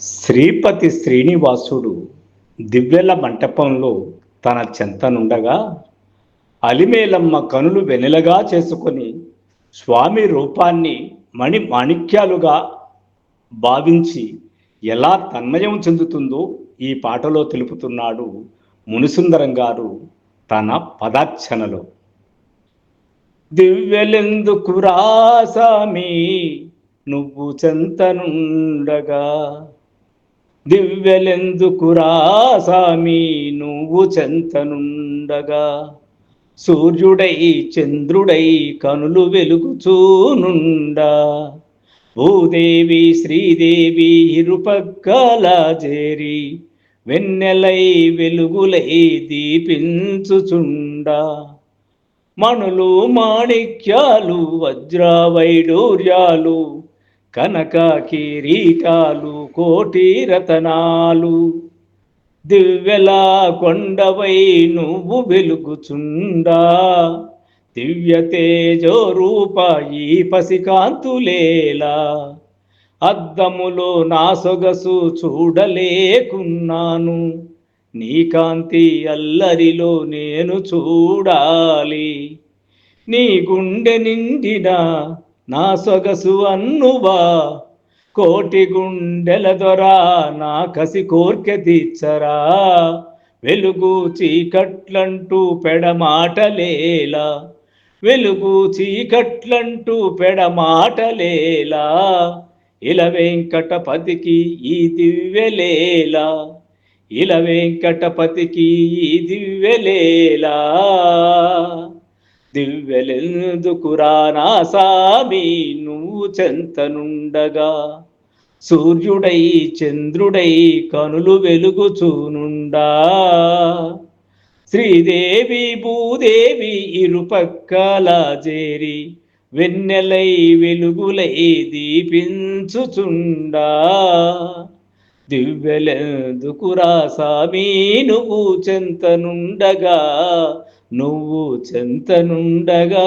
శ్రీపతి శ్రీనివాసుడు దివ్యల మంటపంలో తన చెంతనుండగా అలిమేలమ్మ కనులు వెనెలగా చేసుకొని స్వామి రూపాన్ని మణి మాణిక్యాలుగా భావించి ఎలా తన్మయం చెందుతుందో ఈ పాటలో తెలుపుతున్నాడు మునిసుందరం గారు తన పదార్చనలో. దివ్యలెందుకు రాసామి నువ్వు చెంతనుండగా దివ్యలెందుకు రాసామి నువ్వు చెంతనుండగా. సూర్యుడై చంద్రుడై కనులు వెలుగుచూనుండా. భూదేవి శ్రీదేవి ఇరుపక్కల చేరి వెన్నెలై వెలుగులై దీపించుచుండా. మణులు మాణిక్యాలు వజ్రవైడూర్యాలు కనక కిరీటాలు కోటి రతనాలు. దివ్యలా కొండవై నువ్వు వెలుగుచుండా. దివ్య తేజో రూప ఈ పసికాంతులేలా అద్దములో నా సొగసు చూడలేకున్నాను. నీ కాంతి అల్లరిలో నేను చూడాలి. నీ గుండె నిండిన నా సొగసు అన్నువా. కోటి గుండెల దొరా నా కసి కోర్కె తీర్చరా వెలుగు చీకట్లంటూ పెడమాటలేలా. వెలుగు చీకట్లంటూ పెడమాటలేలా. ఇల వెంకటపతికి ఈ దివ్యలేలా. ఇల వెంకటపతికి ఈ దివ్యలేలా. దివ్యలెందుకురానా సామి నువ్వు చెంతనుండగా. సూర్యుడై చంద్రుడై కనులు వెలుగుచూనుండా. శ్రీదేవి భూదేవి ఇరుపక్కల చేరి వెన్నెలై వెలుగులై దీపించుచుండా. దివ్యలెందుకురా సామీ నువ్వు చెంతనుండగా. నువ్వు చెంతనుండగా